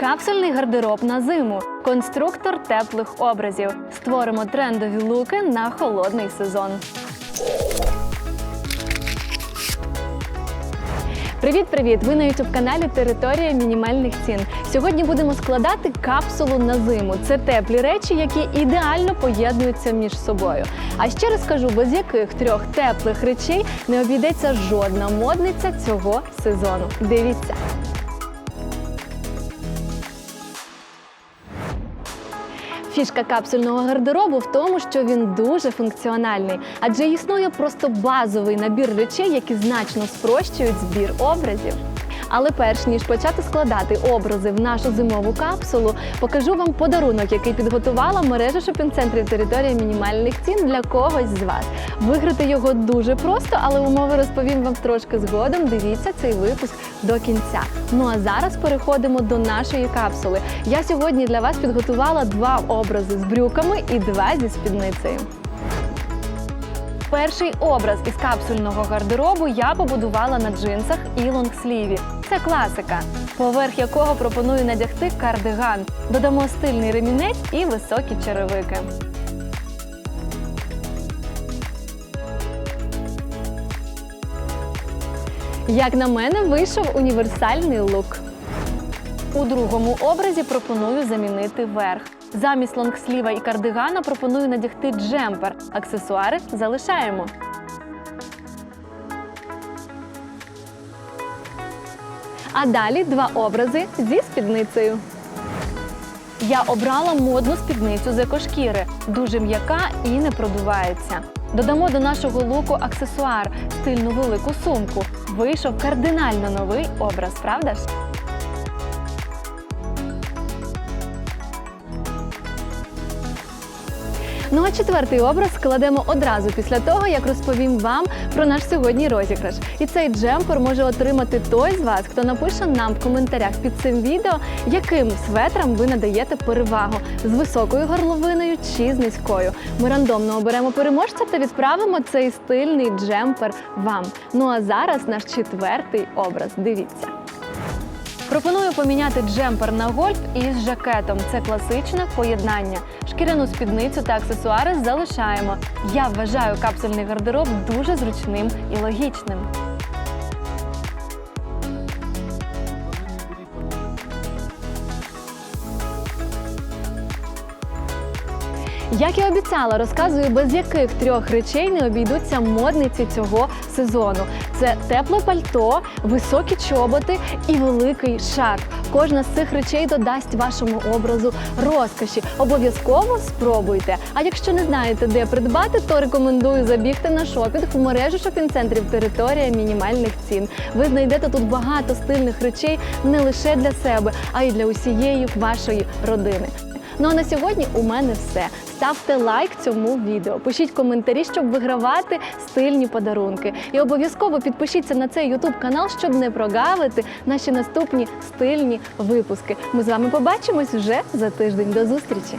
Капсульний гардероб на зиму. Конструктор теплих образів. Створимо трендові луки на холодний сезон. Привіт-привіт! Ви на youtube каналі Територія мінімальних цін. Сьогодні будемо складати капсулу на зиму. Це теплі речі, які ідеально поєднуються між собою. А ще розкажу, без яких трьох теплих речей не обійдеться жодна модниця цього сезону. Дивіться. Фішка капсульного гардеробу в тому, що він дуже функціональний, адже існує просто базовий набір речей, які значно спрощують збір образів. Але перш ніж почати складати образи в нашу зимову капсулу, покажу вам подарунок, який підготувала мережа шопінг-центрів території мінімальних цін для когось з вас. Виграти його дуже просто, але умови розповім вам трошки згодом. Дивіться цей випуск до кінця. Ну а зараз переходимо до нашої капсули. Я сьогодні для вас підготувала два образи з брюками і два зі спідницею. Перший образ із капсульного гардеробу я побудувала на джинсах і лонгсліві. Це класика, поверх якого пропоную надягти кардиган. Додамо стильний ремінець і високі черевики. Як на мене, вийшов універсальний лук. У другому образі пропоную замінити верх. Замість лонгсліва і кардигана пропоную надягти джемпер. Аксесуари залишаємо. А далі два образи зі спідницею. Я обрала модну спідницю з екошкіри, дуже м'яка і не продувається. Додамо до нашого луку аксесуар, стильну велику сумку. Вийшов кардинально новий образ, правда ж? Ну а четвертий образ складемо одразу після того, як розповім вам про наш сьогодні розіграш. І цей джемпер може отримати той з вас, хто напише нам в коментарях під цим відео, яким светрам ви надаєте перевагу з високою горловиною чи з низькою. Ми рандомно оберемо переможця та відправимо цей стильний джемпер вам. Ну а зараз наш четвертий образ. Дивіться. Пропоную поміняти джемпер на гольф із жакетом. Це класичне поєднання. Шкіряну спідницю та аксесуари залишаємо. Я вважаю капсульний гардероб дуже зручним і логічним. Як і обіцяла, розказую, без яких трьох речей не обійдуться модниці цього сезону. Це тепле пальто, високі чоботи і великий шарф. Кожна з цих речей додасть вашому образу розкоші. Обов'язково спробуйте. А якщо не знаєте, де придбати, то рекомендую забігти на шопінг в мережу шопінг-центрів територія мінімальних цін. Ви знайдете тут багато стильних речей не лише для себе, а й для усієї вашої родини. Ну а на сьогодні у мене все. Ставте лайк цьому відео, пишіть коментарі, щоб вигравати стильні подарунки. І обов'язково підпишіться на цей YouTube канал, щоб не прогавити наші наступні стильні випуски. Ми з вами побачимось вже за тиждень. До зустрічі!